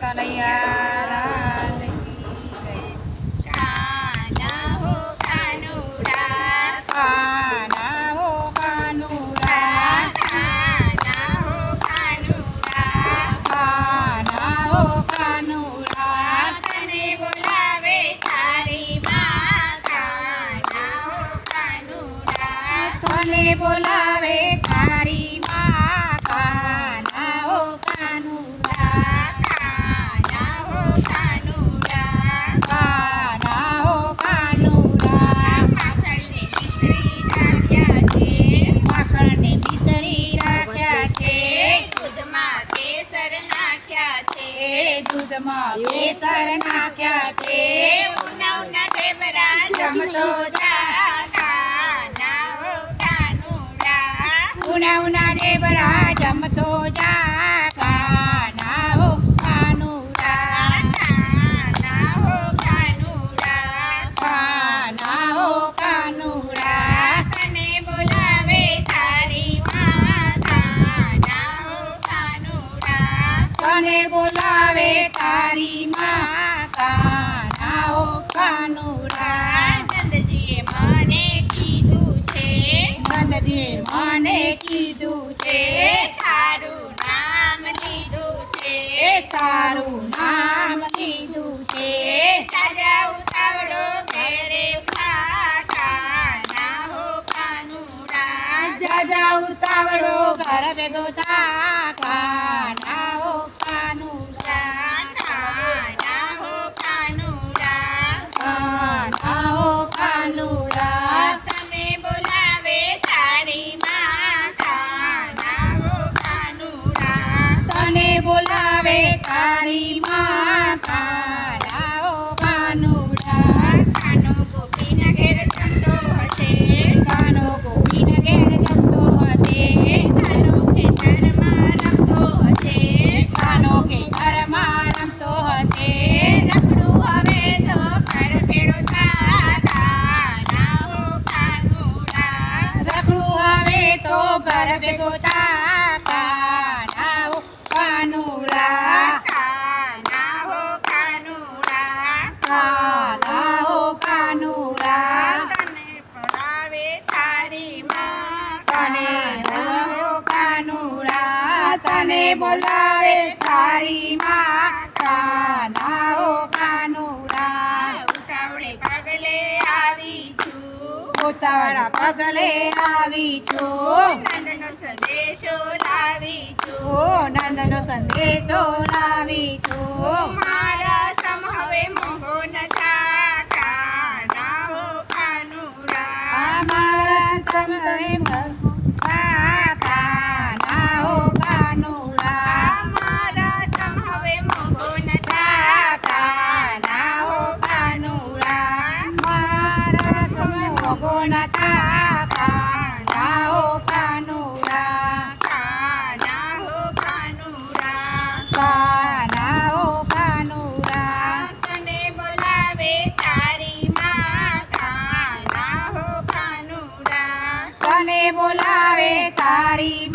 કનૈયા લાલ કાના હો કાનુડા કાના હો કાનુડા કાના હો કાનુડા. કાના હો બોલાવે તારી નાખ્યા છે દૂધમાં કેસર નાખ્યા છે? ઉના ઉના ઢેબરા જમતો જા ઉના ઉના ડેબરા જમતો જા તને બોલાવે તારી માતા. નાઓ કાનુડા નંદજીએ મને કીધું છે. નંદજીએ મને કીધું છે. તારું નામ લીધું છે. તારું નામ લીધું છે. તાજા ઉતાવળો ઘેરે કાના કાનુડા જાજા ઉતાવળો ઘર ભેગો થા બોલાવે તારી માં કાના હો કાનુડા કાનો જમતો હશે કાનો ગોપીના ઘેર જમતો હશે. કાનો ખેતરમાં રમતો હશે કાનો ખેતરમાં રમતો હશે. રખડું હવે તો કર થા કાના હો કાનુડા રખડું આવે તો ઘર તને બોલાવે તારી માં કાના હો કાનુડા ઉતાવળે પગલે આવી છું. ઉતાવળા પગલે આવી છું. નંદનો સંદેશો લાવી છું. નંદનો સંદેશો લાવી છું. મારા સમ હવે મોહો ન થા. કાના હો કાનુડા અમારા સમય કાના કાના હો કાનુડા કાના હો કાનુડા કાના હો કાનુડા તને બોલાવે તારી માં કાના હો તને બોલાવે તારી